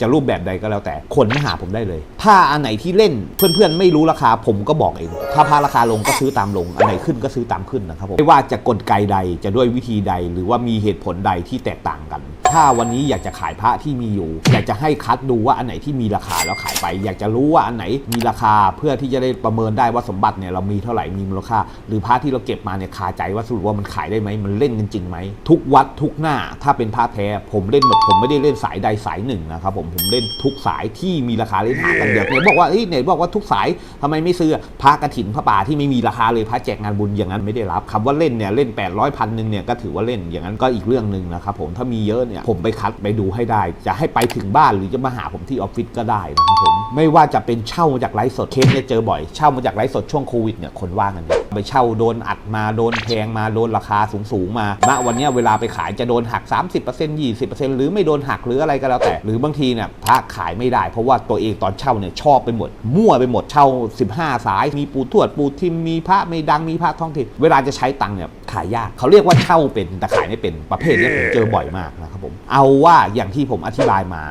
จะรูปแบบใดก็แล้วแต่คนมาหาผมได้เลยถ้าอันไหนที่เล่นเพื่อนๆ ไม่รู้ราคาผมก็บอกเอง ถ้าพาราคาลงก็ซื้อตามลง อันไหนขึ้นก็ซื้อตามขึ้นนะครับผมไม่ว่าจะกลไกใดจะด้วยวิธีใดหรือว่ามีเหตุผลใดที่แตกต่างกัน ถ้าวันนี้อยากจะขายพระที่มีอยู่ อยากจะให้คัดดูว่าอันไหนที่มีราคาแล้วขายไป อยากจะรู้ว่าอันไหนมีราคาเพื่อที่จะได้ประเมินได้ว่าสมบัติเนี่ยเรามีเท่าไหร่มีมูลค่า หรือพระที่เราเก็บมาเนี่ยคาใจว่าสรุปว่ามันขายได้ไหมมันเล่นกันจริงไหมทุกวัดทุกหน้าถ้าเป็นพระแท้ผมเล่นหมดผมไม่ได้เล่นสายใดสายหนึ่งนะครับผมผมเล่นทุกสายที่มีราคาเล่นหากันเดี๋ยวเนี่ยบอกว่าเอ้ยเนี่ยบอกว่าทุกสายทำไมไม่ซื้อพระกระถินพระป่าที่ไม่มีราคาเลยพระแจกงานบุญอย่างนั้นไม่ได้รับคำว่าเล่นเนี่ยเล่น800พันหนึ่งเนี่ยก็ถือว่าเล่นอย่างนั้นก็อีกเรื่องหนึ่งนะครับผมถ้ามีเยอะเนี่ยผมไปคัดไปดูให้ได้ จะให้ไปถึงบ้านหรือจะมาหาผมที่ออฟฟิศก็ได้นะครับผมไม่ว่าจะเป็นเช่ามาจากไลฟ์สดเคสเนี่ยเจอบ่อยเช่ามาจากไลฟ์สดช่วงโควิดเนี่ยคนว่างกันเนี่ย ไปเช่าโดนอัดมาโดนแพงมาโดนราคาสูงสูงๆมาณวันนี้เวลาไปขายจะโดนหัก 30% 20%หรือไม่โดนหักหรืออะไรก็แล้วแต่ หรือบางทีเนี่ยพระขายไม่ได้เพราะว่าตัวเองตอนเช่าเนี่ยชอบไปหมด มั่วไปหมดเช่า 15 สาย มีปูทวดปูทิมมีพระไม่ดังมีพระท้องถิ่นเวลาจะใช้ตังค์เนี่ยขายยากเขาเรียกว่าเช่าเป็นแต่ขายไม่เป็นประเภทนี้ผมเจอบ่อยมากนะครับผมเอาว่าอย่างที่ผมอธิบายมา